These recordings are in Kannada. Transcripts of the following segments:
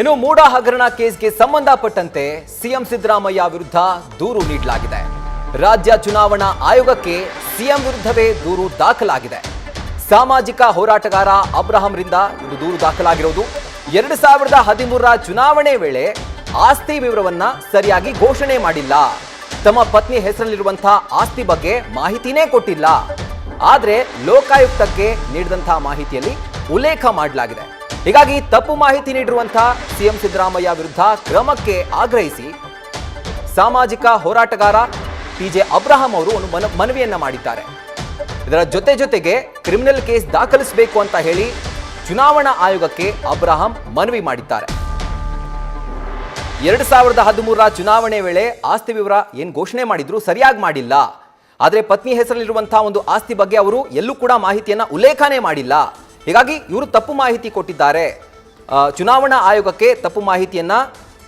ಇನ್ನು ಮೂಡ ಹಗರಣ ಕೇಸ್ಗೆ ಸಂಬಂಧಪಟ್ಟಂತೆ ಸಿಎಂ ಸಿದ್ದರಾಮಯ್ಯ ವಿರುದ್ಧ ದೂರು ನೀಡಲಾಗಿದೆ. ರಾಜ್ಯ ಚುನಾವಣಾ ಆಯೋಗಕ್ಕೆ ಸಿಎಂ ವಿರುದ್ಧವೇ ದೂರು ದಾಖಲಾಗಿದೆ. ಸಾಮಾಜಿಕ ಹೋರಾಟಗಾರ ಅಬ್ರಹಾಂರಿಂದ ಇದು ದೂರು ದಾಖಲಾಗಿರೋದು ಎರಡು ಸಾವಿರದ ಹದಿಮೂರರ ಚುನಾವಣೆ ವೇಳೆ ಆಸ್ತಿ ವಿವರವನ್ನ ಸರಿಯಾಗಿ ಘೋಷಣೆ ಮಾಡಿಲ್ಲ. ತಮ್ಮ ಪತ್ನಿ ಹೆಸರಲ್ಲಿರುವಂತಹ ಆಸ್ತಿ ಬಗ್ಗೆ ಮಾಹಿತಿನೇ ಕೊಟ್ಟಿಲ್ಲ. ಆದರೆ ಲೋಕಾಯುಕ್ತಕ್ಕೆ ನೀಡಿದಂತಹ ಮಾಹಿತಿಯಲ್ಲಿ ಉಲ್ಲೇಖ ಮಾಡಲಾಗಿದೆ. ಹೀಗಾಗಿ ತಪ್ಪು ಮಾಹಿತಿ ನೀಡಿರುವಂತಹ ಸಿಎಂ ಸಿದ್ದರಾಮಯ್ಯ ವಿರುದ್ಧ ಕ್ರಮಕ್ಕೆ ಆಗ್ರಹಿಸಿ ಸಾಮಾಜಿಕ ಹೋರಾಟಗಾರ ಟಿ ಜೆ ಅಬ್ರಹಾಂ ಅವರು ಒಂದು ಮನ, ಮನವಿಯನ್ನ ಮಾಡಿದ್ದಾರೆ. ಇದರ ಜೊತೆ ಜೊತೆಗೆ ಕ್ರಿಮಿನಲ್ ಕೇಸ್ ದಾಖಲಿಸಬೇಕು ಅಂತ ಹೇಳಿ ಚುನಾವಣಾ ಆಯೋಗಕ್ಕೆ ಅಬ್ರಹಾಂ ಮನವಿ ಮಾಡಿದ್ದಾರೆ. ಎರಡು ಸಾವಿರದ ಹದಿಮೂರರ ಚುನಾವಣೆ ವೇಳೆ ಆಸ್ತಿ ವಿವರ ಏನು ಘೋಷಣೆ ಮಾಡಿದ್ರು ಸರಿಯಾಗಿ ಮಾಡಿಲ್ಲ. ಆದರೆ ಪತ್ನಿ ಹೆಸರಲ್ಲಿರುವಂತಹ ಒಂದು ಆಸ್ತಿ ಬಗ್ಗೆ ಅವರು ಎಲ್ಲೂ ಕೂಡ ಮಾಹಿತಿಯನ್ನ ಉಲ್ಲೇಖನೇ ಮಾಡಿಲ್ಲ. ಹೀಗಾಗಿ ಇವರು ತಪ್ಪು ಮಾಹಿತಿ ಕೊಟ್ಟಿದ್ದಾರೆ. ಚುನಾವಣಾ ಆಯೋಗಕ್ಕೆ ತಪ್ಪು ಮಾಹಿತಿಯನ್ನ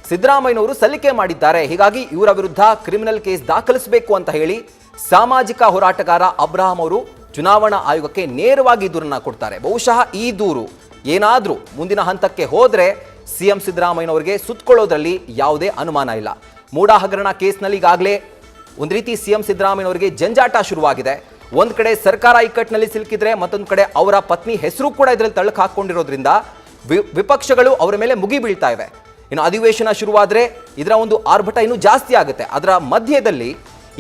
ಸಿದ್ದರಾಮಯ್ಯನವರು ಸಲ್ಲಿಕೆ ಮಾಡಿದ್ದಾರೆ. ಹೀಗಾಗಿ ಇವರ ವಿರುದ್ಧ ಕ್ರಿಮಿನಲ್ ಕೇಸ್ ದಾಖಲಿಸಬೇಕು ಅಂತ ಹೇಳಿ ಸಾಮಾಜಿಕ ಹೋರಾಟಗಾರ ಅಬ್ರಹಾಂ ಅವರು ಚುನಾವಣಾ ಆಯೋಗಕ್ಕೆ ನೇರವಾಗಿ ದೂರನ್ನ ಕೊಡ್ತಾರೆ. ಬಹುಶಃ ಈ ದೂರು ಏನಾದರೂ ಮುಂದಿನ ಹಂತಕ್ಕೆ ಹೋದ್ರೆ ಸಿಎಂ ಸಿದ್ದರಾಮಯ್ಯನವರಿಗೆ ಸುತ್ತಕೊಳ್ಳೋದ್ರಲ್ಲಿ ಯಾವುದೇ ಅನುಮಾನ ಇಲ್ಲ. ಮೂಡಾ ಹಗರಣ ಕೇಸ್ನಲ್ಲಿ ಈಗಾಗಲೇ ಒಂದು ರೀತಿ ಸಿಎಂ ಸಿದ್ದರಾಮಯ್ಯನವರಿಗೆ ಜಂಜಾಟ ಶುರುವಾಗಿದೆ. ಒಂದ್ ಕಡೆ ಸರ್ಕಾರ ಇಕ್ಕಟ್ಟಿನಲ್ಲಿ ಸಿಲುಕಿದ್ರೆ ಮತ್ತೊಂದು ಕಡೆ ಅವರ ಪತ್ನಿ ಹೆಸರು ಕೂಡ ಇದರಲ್ಲಿ ತಳ್ಳಕ್ ಹಾಕೊಂಡಿರೋದ್ರಿಂದ ವಿಪಕ್ಷಗಳು ಅವರ ಮೇಲೆ ಮುಗಿ ಬೀಳ್ತಾ ಇವೆ. ಇನ್ನು ಅಧಿವೇಶನ ಶುರುವಾದ್ರೆ ಇದರ ಒಂದು ಆರ್ಭಟ ಇನ್ನೂ ಜಾಸ್ತಿ ಆಗುತ್ತೆ. ಅದರ ಮಧ್ಯದಲ್ಲಿ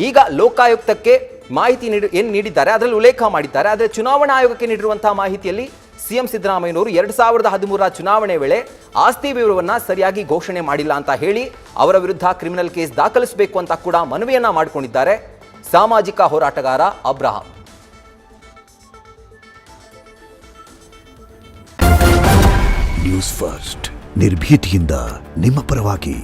ಈಗ ಲೋಕಾಯುಕ್ತಕ್ಕೆ ಮಾಹಿತಿ ನೀಡಿ, ಏನು ನೀಡಿದ್ದಾರೆ, ಅದರಲ್ಲಿ ಉಲ್ಲೇಖ ಮಾಡಿದ್ದಾರೆ. ಆದರೆ ಚುನಾವಣಾ ಆಯೋಗಕ್ಕೆ ನೀಡಿರುವಂತಹ ಮಾಹಿತಿಯಲ್ಲಿ ಸಿಎಂ ಸಿದ್ದರಾಮಯ್ಯನವರು ಎರಡು ಸಾವಿರದ ಹದಿಮೂರರ ಚುನಾವಣೆ ವೇಳೆ ಆಸ್ತಿ ವಿವರವನ್ನು ಸರಿಯಾಗಿ ಘೋಷಣೆ ಮಾಡಿಲ್ಲ ಅಂತ ಹೇಳಿ ಅವರ ವಿರುದ್ಧ ಕ್ರಿಮಿನಲ್ ಕೇಸ್ ದಾಖಲಿಸಬೇಕು ಅಂತ ಕೂಡ ಮನವಿಯನ್ನ ಮಾಡಿಕೊಂಡಿದ್ದಾರೆ. ಸಾಮಾಜಿಕ ಹೋರಾಟಗಾರ ಅಬ್ರಹಾಂ. ನ್ಯೂಸ್ ಫಸ್ಟ್ ನಿರ್ಭೀತಿಯಿಂದ ನಿಮ್ಮ ಪರವಾಗಿ.